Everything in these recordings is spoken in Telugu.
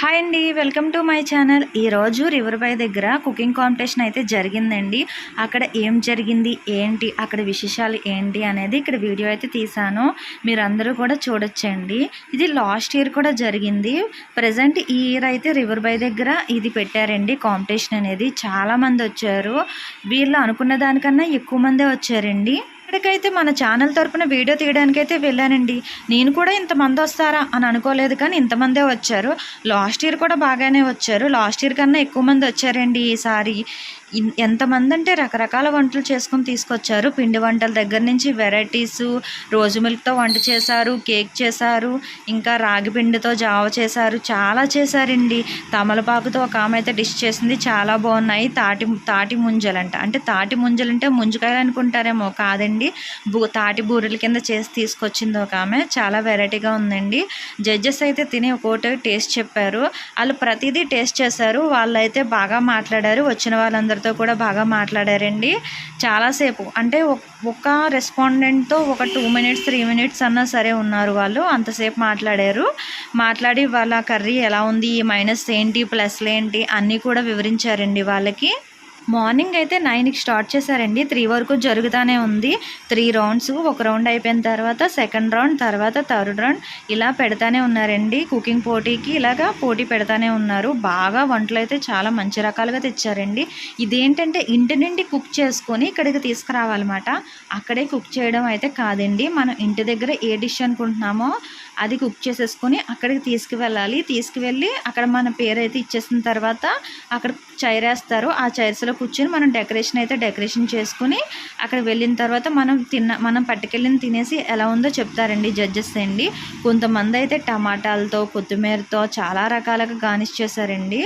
హాయ్ అండి వెల్కమ్ టు మై ఛానల్. ఈరోజు రివర్ బై దగ్గర కుకింగ్ కాంపిటీషన్ అయితే జరిగిందండి. అక్కడ ఏం జరిగింది ఏంటి అక్కడ విశేషాలు ఏంటి అనేది ఇక్కడ వీడియో అయితే తీసాను మీరందరూ కూడా చూడొచ్చండి. ఇది లాస్ట్ ఇయర్ కూడా జరిగింది. ప్రజెంట్ ఈ ఇయర్ అయితే రివర్ బై దగ్గర ఇది పెట్టారండి కాంపిటీషన్ అనేది. చాలామంది వచ్చారు. వీళ్ళు అనుకున్న దానికన్నా ఎక్కువ మందే వచ్చారండి. ఇక్కడికైతే మన ఛానల్ తరపున వీడియో తీయడానికి అయితే వెళ్ళానండి. నేను కూడా ఇంతమంది వస్తారా అని అనుకోలేదు కానీ ఇంతమందే వచ్చారు. లాస్ట్ ఇయర్ కూడా బాగానే వచ్చారు. లాస్ట్ ఇయర్ కన్నా ఎక్కువ మంది వచ్చారండి ఈసారి. ఎంతమంది అంటే రకరకాల వంటలు చేసుకొని తీసుకొచ్చారు. పిండి వంటల దగ్గర నుంచి వెరైటీస్ రోజు మిల్క్తో వంట చేశారు కేక్ చేశారు ఇంకా రాగి పిండితో జావ చేశారు చాలా చేశారండి. తమలపాకుతో ఒక ఆమె అయితే డిష్ చేసింది చాలా బాగున్నాయి. తాటి తాటి ముంజలంట. అంటే తాటి ముంజలంటే ముంజకాయలు అనుకుంటారేమో కాదండి. బూ తాటి బూరెల కింద చేసి తీసుకొచ్చింది ఒక ఆమె. చాలా వెరైటీగా ఉందండి. జడ్జెస్ అయితే తిని ఒక్కోటి టేస్ట్ చెప్పారు. వాళ్ళు ప్రతిదీ టేస్ట్ చేశారు. వాళ్ళైతే బాగా మాట్లాడారు. వచ్చిన వాళ్ళందరూ వాళ్ళందరితో కూడా బాగా మాట్లాడారండి. చాలాసేపు అంటే ఒక రెస్పాండెంట్తో ఒక టూ మినిట్స్ త్రీ మినిట్స్ అన్నా సరే ఉన్నారు వాళ్ళు. అంతసేపు మాట్లాడారు. మాట్లాడి వాళ్ళ కర్రీ ఎలా ఉంది మైనస్ ఏంటి ప్లస్లు ఏంటి అన్నీ కూడా వివరించారండి వాళ్ళకి. మార్నింగ్ అయితే నైన్కి స్టార్ట్ చేశారండి. త్రీ వరకు జరుగుతూనే ఉంది. త్రీ రౌండ్స్ ఒక రౌండ్ అయిపోయిన తర్వాత సెకండ్ రౌండ్ తర్వాత థర్డ్ రౌండ్ ఇలా పెడతానే ఉన్నారండి. కుకింగ్ పోటీకి ఇలాగా పోటీ పెడతానే ఉన్నారు. బాగా వంటలు అయితే చాలా మంచి రకాలుగా తెచ్చారండి. ఇదేంటంటే ఇంటి నుండి కుక్ చేసుకొని ఇక్కడికి తీసుకురావాలన్నమాట. అక్కడే కుక్ చేయడం అయితే కాదండి. మనం ఇంటి దగ్గర ఏ డిష్ అనుకుంటున్నామో అది కుక్ చేసేసుకొని అక్కడికి తీసుకువెళ్ళాలి. తీసుకువెళ్ళి అక్కడ మన పేరు అయితే ఇచ్చేసిన తర్వాత అక్కడ చైర్ వేస్తారు. ఆ చైర్స్లో కూర్చొని మనం డెకరేషన్ అయితే డెకరేషన్ చేసుకుని అక్కడ వెళ్ళిన తర్వాత మనం తిన్న మనం పట్టుకెళ్ళిన తినేసి ఎలా ఉందో చెప్తారండి జడ్జెస్ అండి. కొంతమంది అయితే టమాటాలతో కొత్తిమీరతో చాలా రకాలుగా గార్నిష్ చేశారండి.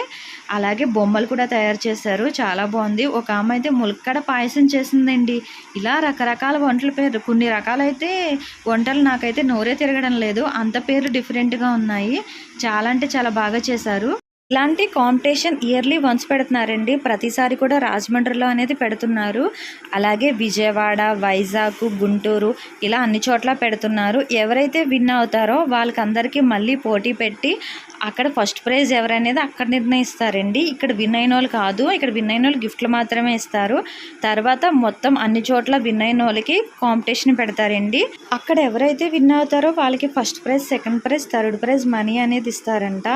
అలాగే బొమ్మలు కూడా తయారు చేశారు. చాలా బాగుంది. ఒక ఆమె అయితే ములక్కడ పాయసం చేసిందండి. ఇలా రకరకాల వంటల పేరు కొన్ని రకాలైతే వంటలు నాకైతే నోరే తిరగడం లేదు. అంత పేరు డిఫరెంట్గా ఉన్నాయి. చాలా అంటే చాలా బాగా చేశారు. ఇలాంటి కాంపిటీషన్ ఇయర్లీ వన్స్ పెడుతున్నారండి. ప్రతిసారి కూడా రాజమండ్రిలో అనేది పెడుతున్నారు. అలాగే విజయవాడ వైజాగ్ గుంటూరు ఇలా అన్ని చోట్ల పెడుతున్నారు. ఎవరైతే విన్ అవుతారో వాళ్ళకందరికీ మళ్ళీ పోటీ పెట్టి అక్కడ ఫస్ట్ ప్రైజ్ ఎవరనేది అక్కడ నిర్ణయిస్తారండి. ఇక్కడ విన్ అయిన వాళ్ళు కాదు ఇక్కడ విన్ అయిన వాళ్ళు గిఫ్ట్లు మాత్రమే ఇస్తారు. తర్వాత మొత్తం అన్ని చోట్ల విన్ అయిన వాళ్ళకి కాంపిటీషన్ పెడతారండి. అక్కడ ఎవరైతే విన్ అవుతారో వాళ్ళకి first prize second prize third prize money అనేది ఇస్తారంట.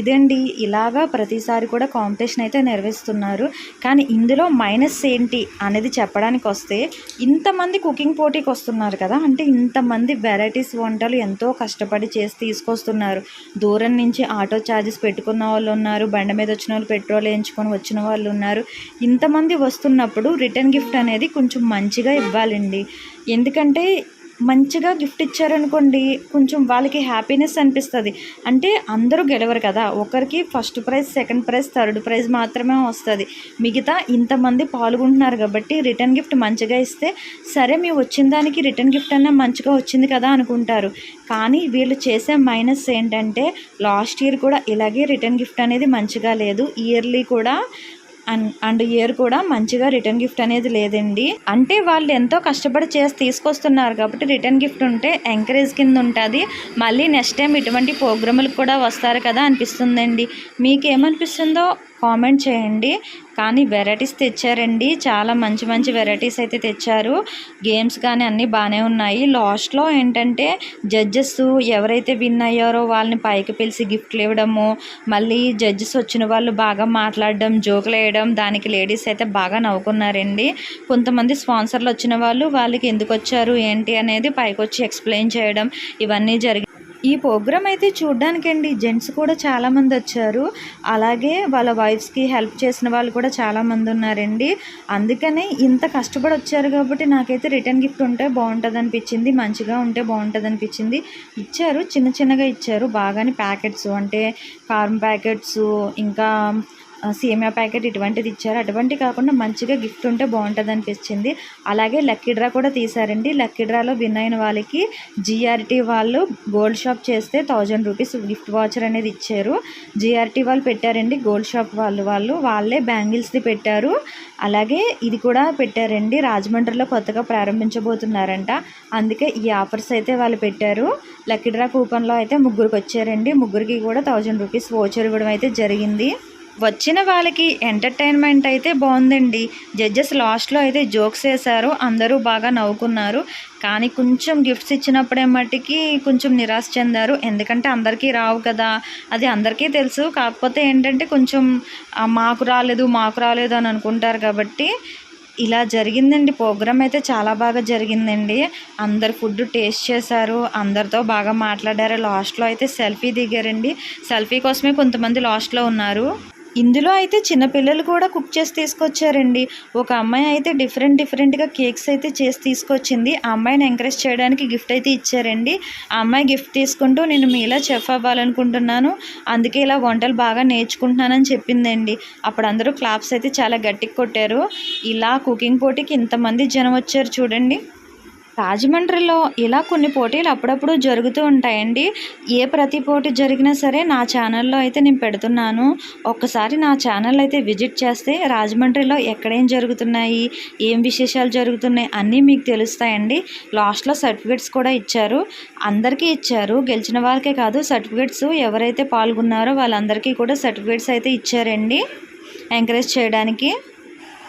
ఇదండి ఇలాగా ప్రతిసారి కూడా కాంపిటీషన్ అయితే నిర్వహిస్తున్నారు. కానీ ఇందులో మైనస్ ఏంటి అనేది చెప్పడానికి వస్తే ఇంతమంది కుకింగ్ పోటీకి వస్తున్నారు కదా అంటే ఇంతమంది వెరైటీస్ వంటలు ఎంతో కష్టపడి చేసి తీసుకొస్తున్నారు. దూరం నుంచి ఆటో ఛార్జెస్ పెట్టుకున్న వాళ్ళు ఉన్నారు బండి మీద వచ్చిన వాళ్ళు పెట్రోల్ వేయించుకొని వచ్చిన వాళ్ళు ఉన్నారు. ఇంతమంది వస్తున్నప్పుడు రిటర్న్ గిఫ్ట్ అనేది కొంచెం మంచిగా ఇవ్వాలండి. ఎందుకంటే మంచిగా గిఫ్ట్ ఇచ్చారనుకోండి కొంచెం వాళ్ళకి హ్యాపీనెస్ అనిపిస్తుంది. అంటే అందరూ గెలవరు కదా ఒకరికి first prize second prize third prize మాత్రమే వస్తుంది. మిగతా ఇంతమంది పాల్గొంటున్నారు కాబట్టి రిటర్న్ గిఫ్ట్ మంచిగా ఇస్తే సరే మేము వచ్చిన దానికి రిటర్న్ గిఫ్ట్ అన్నా మంచిగా వచ్చింది కదా అనుకుంటారు. కానీ వీళ్ళు చేసే మైనస్ ఏంటంటే లాస్ట్ ఇయర్ కూడా ఇలాగే రిటర్న్ గిఫ్ట్ అనేది మంచిగా లేదు. ఇయర్లీ కూడా అండ్ అండ్ ఇయర్ కూడా మంచిగా రిటర్న్ గిఫ్ట్ అనేది లేదండి. అంటే వాళ్ళు ఎంతో కష్టపడి చేసి తీసుకొస్తున్నారు కాబట్టి రిటర్న్ గిఫ్ట్ ఉంటే ఎంకరేజ్ కింద ఉంటుంది. మళ్ళీ నెక్స్ట్ టైం ఇటువంటి ప్రోగ్రాములకు కూడా వస్తారు కదా అనిపిస్తుందండి. మీకు ఏమనిపిస్తుందో కామెంట్ చేయండి. కానీ వెరైటీస్ తెచ్చారండి. చాలా మంచి మంచి వెరైటీస్ అయితే తెచ్చారు. గేమ్స్ కానీ అన్నీ బాగానే ఉన్నాయి. లాస్ట్లో ఏంటంటే జడ్జెస్ ఎవరైతే విన్ అయ్యారో వాళ్ళని పైకి పిలిచి గిఫ్ట్లు ఇవ్వడము మళ్ళీ జడ్జెస్ వచ్చిన వాళ్ళు బాగా మాట్లాడడం జోకులు వేయడం దానికి లేడీస్ అయితే బాగా నవ్వుకున్నారండి. కొంతమంది స్పాన్సర్లు వచ్చిన వాళ్ళు వాళ్ళకి ఎందుకు వచ్చారు ఏంటి అనేది పైకి వచ్చి ఎక్స్ప్లెయిన్ చేయడం ఇవన్నీ జరిగి ఈ ప్రోగ్రామ్ అయితే చూడ్డానికండి. జెంట్స్ కూడా చాలామంది వచ్చారు. అలాగే వాళ్ళ వైఫ్స్కి హెల్ప్ చేసిన వాళ్ళు కూడా చాలామంది ఉన్నారండి. అందుకనే ఇంత కష్టపడి వచ్చారు కాబట్టి నాకైతే రిటర్న్ గిఫ్ట్ ఉంటే బాగుంటుంది అనిపించింది మంచిగా ఉంటే బాగుంటుంది అనిపించింది ఇచ్చారు చిన్న చిన్నగా ఇచ్చారు. బాగానే ప్యాకెట్స్ అంటే కారం ప్యాకెట్స్ ఇంకా సేమియా ప్యాకెట్ ఇటువంటిది ఇచ్చారు. అటువంటి కాకుండా మంచిగా గిఫ్ట్ ఉంటే బాగుంటుంది అనిపించింది. అలాగే లక్కీ డ్రా కూడా తీశారండి. లక్కీ డ్రాలో విన్ అయిన వాళ్ళకి జిఆర్టీ వాళ్ళు గోల్డ్ షాప్ చేస్తే థౌజండ్ రూపీస్ గిఫ్ట్ వాచర్ అనేది ఇచ్చారు. జిఆర్టీ వాళ్ళు పెట్టారండి. గోల్డ్ షాప్ వాళ్ళు వాళ్ళు వాళ్ళే బ్యాంగిల్స్ది పెట్టారు. అలాగే ఇది కూడా పెట్టారండి. రాజమండ్రిలో కొత్తగా ప్రారంభించబోతున్నారంట. అందుకే ఈ ఆఫర్స్ అయితే వాళ్ళు పెట్టారు. లక్కీ డ్రా కూపన్లో అయితే ముగ్గురికి వచ్చారండి. ముగ్గురికి కూడా థౌజండ్ రూపీస్ వోచర్ ఇవ్వడం అయితే జరిగింది. వచ్చిన వాళ్ళకి ఎంటర్టైన్మెంట్ అయితే బాగుందండి. జడ్జెస్ లాస్ట్లో అయితే జోక్స్ వేశారు. అందరూ బాగా నవ్వుకున్నారు. కానీ కొంచెం గిఫ్ట్స్ ఇచ్చినప్పుడే మట్టికి కొంచెం నిరాశ చెందారు. ఎందుకంటే అందరికీ రావు కదా. అది అందరికీ తెలుసు. కాకపోతే ఏంటంటే కొంచెం మాకు రాలేదు మాకు రాలేదు అని అనుకుంటారు కాబట్టి ఇలా జరిగిందండి. ప్రోగ్రామ్ అయితే చాలా బాగా జరిగిందండి. అందరు ఫుడ్ టేస్ట్ చేశారు. అందరితో బాగా మాట్లాడారు. లాస్ట్లో అయితే సెల్ఫీ దిగారండి. సెల్ఫీ కోసమే కొంతమంది లాస్ట్లో ఉన్నారు. ఇందులో అయితే చిన్నపిల్లలు కూడా కుక్ చేసి తీసుకొచ్చారండి. ఒక అమ్మాయి అయితే డిఫరెంట్ డిఫరెంట్గా కేక్స్ అయితే చేసి తీసుకొచ్చింది. ఆ అమ్మాయిని ఎంకరేజ్ చేయడానికి గిఫ్ట్ అయితే ఇచ్చారండి. ఆ అమ్మాయి గిఫ్ట్ తీసుకుంటూ నేను మీలా చెఫ్ అవ్వాలనుకుంటున్నాను. అందుకే ఇలా వంటలు బాగా నేర్చుకుంటున్నానని చెప్పిందండి. అప్పుడు అందరూ క్లాప్స్ అయితే చాలా గట్టిగా కొట్టారు. ఇలా కుకింగ్ పోటీకి ఇంతమంది జనం వచ్చారు చూడండి. రాజమండ్రిలో ఇలా కొన్ని పోటీలు అప్పుడప్పుడు జరుగుతూ ఉంటాయండి. ఏ ప్రతి పోటీ జరిగినా సరే నా ఛానల్లో అయితే నేను పెడుతున్నాను. ఒక్కసారి నా ఛానల్ అయితే విజిట్ చేస్తే రాజమండ్రిలో ఎక్కడేం జరుగుతున్నాయి ఏం విశేషాలు జరుగుతున్నాయి అన్నీ మీకు తెలుస్తాయండి. లాస్ట్లో సర్టిఫికెట్స్ కూడా ఇచ్చారు. అందరికీ ఇచ్చారు. గెలిచిన వాళ్ళకే కాదు సర్టిఫికెట్స్ ఎవరైతే పాల్గొన్నారో వాళ్ళందరికీ కూడా సర్టిఫికెట్స్ అయితే ఇచ్చారండి. ఎంకరేజ్ చేయడానికి.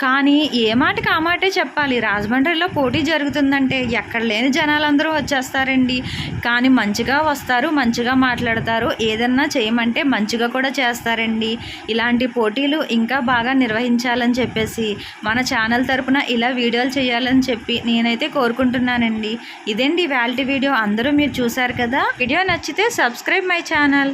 కానీ ఏ మాటకి ఆ మాటే చెప్పాలి. రాజమండ్రిలో పోటీ జరుగుతుందంటే ఎక్కడ లేని జనాలందరూ వచ్చేస్తారండి. కానీ మంచిగా వస్తారు మంచిగా మాట్లాడతారు. ఏదన్నా చేయమంటే మంచిగా కూడా చేస్తారండి. ఇలాంటి పోటీలు ఇంకా బాగా నిర్వహించాలని చెప్పేసి మన ఛానల్ తరపున ఇలా వీడియోలు చేయాలని చెప్పి నేనైతే కోరుకుంటున్నానండి. ఇదేంటి వ్యాలిటీ వీడియో అందరూ మీరు చూశారు కదా? వీడియో నచ్చితే సబ్స్క్రైబ్ మై ఛానల్.